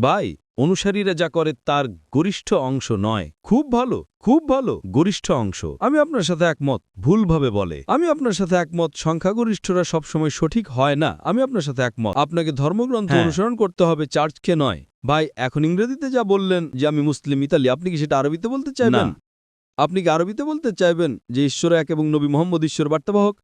ভাই অনুসারীরা যা করে তার গরিষ্ঠ অংশ নয়। খুব ভালো খুব ভালো গরিষ্ঠ অংশ। আমি আপনার সাথে একমত ভুলভাবে বলে। আমি আপনার সাথে একমত সংখ্যাগরিষ্ঠরা সবসময় সঠিক হয় না। আমি আপনার সাথে একমত। আপনাকে ধর্মগ্রন্থ হ্যাঁ। অনুসরণ করতে হবে চার্চকে নয়। ভাই এখন ইংরেজিতে যা বললেন যে আমি মুসলিম ইতালি আপনি কি সেটা আরবিতে বলতে চাইবেন। আপনি কি আরবিতে বলতে চাইবেন যে ঈশ্বর এক এবং নবী মোহাম্মদ ঈশ্বর বার্তাবাহক?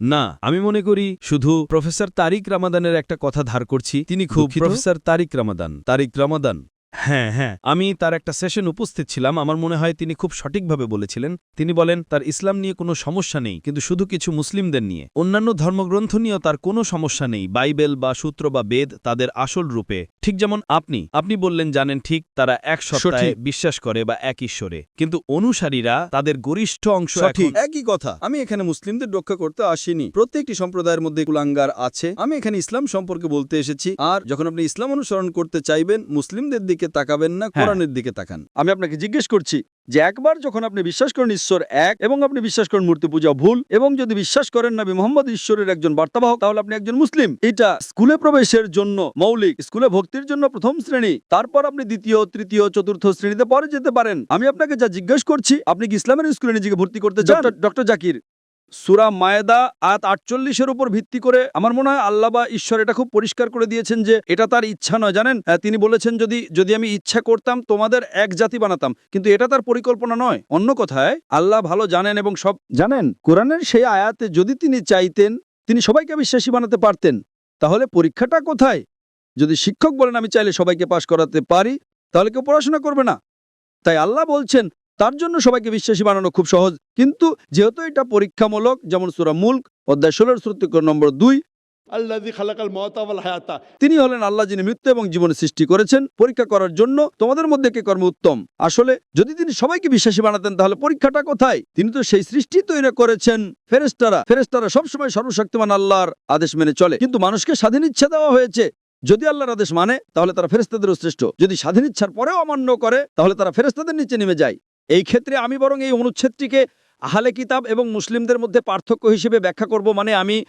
না আমি মনে করি শুধু প্রফেসর তারিক রামাদানের একটা কথা ধার করছি তিনি খুব professor Tariq Ramadan Tariq Ramadan. হ্যাঁ হ্যাঁ আমি তার একটা সেশন উপস্থিত ছিলাম। আমার মনে হয় তিনি খুব সঠিকভাবে বলেছিলেন। তিনি বলেন তার ইসলাম নিয়ে কোনো সমস্যা নেই কিন্তু শুধু কিছু মুসলিমদের নিয়ে। অন্যান্য ধর্মগ্রন্থ নিয়েও তার কোনো সমস্যা নেই। বাইবেল বা সূত্র বা বেদ তাদের আসল রূপে। ঠিক যেমন আপনি আপনি বললেন জানেন ঠিক তারা এক সঠিক। বিশ্বাস করে বা এক ঈশ্বরে। কিন্তু অনুসারীরা তাদের গরিষ্ঠ অংশ একই কথা। আমি এখানে মুসলিমদের রক্ষা করতে আসিনি। প্রত্যেকটি সম্প্রদায়ের মধ্যে কুলাঙ্গার আছে। আমি এখানে ইসলাম সম্পর্কে বলতে এসেছি। আর যখন আপনি ইসলাম অনুসরণ করতে চাইবেন মুসলিমদের দিকে তাকাবেন না হ্যাঁ। কোরআনের দিকে তাকান। আমি আপনাকে জিজ্ঞেস করছি যে একবার যখন আপনি বিশ্বাস করেন ঈশ্বর এক এবং আপনি বিশ্বাস করেন মূর্তি পূজা ভুল এবং যদি বিশ্বাস করেন নবী মোহাম্মদ ঈশ্বরের একজন বার্তাবাহক তাহলে আপনি একজন মুসলিম। এটা স্কুলে প্রবেশের জন্য মৌলিক স্কুলে ভক্তির জন্য প্রথম শ্রেণি তারপর আপনি দ্বিতীয় তৃতীয় চতুর্থ শ্রেণীতে পরে যেতে পারেন। আমি আপনাকে যা জিজ্ঞেস করছি আপনি কি ইসলামের স্কুলে নিজেকে ভর্তি করতে চান? ডক্টর জাকির সুরা মায়েদা, আয়াত আটচল্লিশের উপর ভিত্তি করে আমার মনে হয় আল্লাহ বা ঈশ্বর এটা খুব পরিষ্কার করে দিয়েছেন যে এটা তার ইচ্ছা নয়, জানেন? তিনি বলেছেন যদি যদি আমি ইচ্ছা করতাম তোমাদের এক জাতি বানাতাম। কিন্তু এটা তার পরিকল্পনা নয়। অন্য কথায়, আল্লাহ ভালো জানেন এবং সব, জানেন? কোরআনের সেই আয়াতে যদি তিনি চাইতেন, তিনি সবাইকে বিশ্বাসী বানাতে পারতেন। তাহলে পরীক্ষাটা কোথায়? যদি শিক্ষক বলেন আমি চাইলে সবাইকে পাশ করাতে পারি, তাহলে কেউ পড়াশোনা করবে না। তাই আল্লাহ বলছেন তার জন্য সবাইকে বিশ্বাসী বানানো খুব সহজ। কিন্তু যেহেতু এটা পরীক্ষামূলক যেমন সুরা মুল্ক অধ্যায় ষোলোর শ্রুতিকর নম্বর দুই তিনি হলেন আল্লাহ যিনি মৃত্যু এবং জীবন সৃষ্টি করেছেন পরীক্ষা করার জন্য তোমাদের মধ্যে কে কর্ম উত্তম? আসলে যদি তিনি সবাইকে বিশ্বাসী বানাতেন তাহলে পরীক্ষাটা কোথায়? তিনি তো সেই সৃষ্টি তৈরি করেছেন। ফেরেস্তারা ফেরেস্তারা সবসময় সর্বশক্তিমান আল্লাহর আদেশ মেনে চলে। কিন্তু মানুষকে স্বাধীন ইচ্ছা দেওয়া হয়েছে। যদি আল্লাহর আদেশ মানে তাহলে তারা ফেরেস্তাদেরও শ্রেষ্ঠ। যদি স্বাধীন ইচ্ছার পরেও অমান্য করে তাহলে তারা ফেরেস্তাদের নিচে নেমে যায়। এই ক্ষেত্রে আমি বরং এই অনুচ্ছেদটিকে আহলে কিতাব এবং মুসলিমদের মধ্যে পার্থক্য হিসেবে ব্যাখ্যা করব মানে আমি